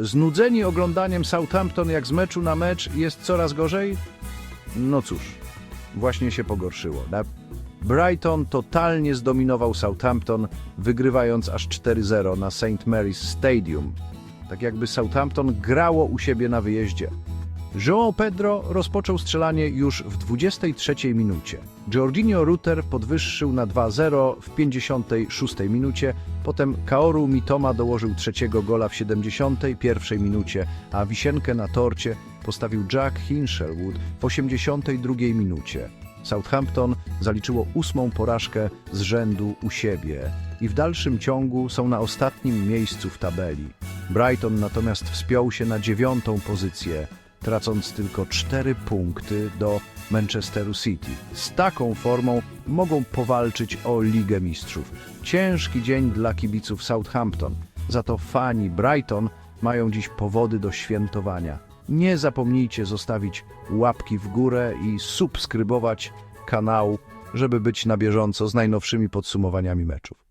Znudzeni oglądaniem Southampton jak z meczu na mecz jest coraz gorzej? No cóż, właśnie się pogorszyło. Brighton totalnie zdominował Southampton, wygrywając aż 4-0 na St. Mary's Stadium. Tak jakby Southampton grało u siebie na wyjeździe. João Pedro rozpoczął strzelanie już w 23 minucie. Jorginho Rutter podwyższył na 2-0 w 56 minucie, potem Kaoru Mitoma dołożył trzeciego gola w 71 minucie, a wisienkę na torcie postawił Jack Hinshelwood w 82 minucie. Southampton zaliczyło ósmą porażkę z rzędu u siebie i w dalszym ciągu są na ostatnim miejscu w tabeli. Brighton natomiast wspiął się na dziewiątą pozycję, tracąc tylko cztery punkty do Manchesteru City. Z taką formą mogą powalczyć o Ligę Mistrzów. Ciężki dzień dla kibiców Southampton, za to fani Brighton mają dziś powody do świętowania. Nie zapomnijcie zostawić łapki w górę i subskrybować kanału, żeby być na bieżąco z najnowszymi podsumowaniami meczów.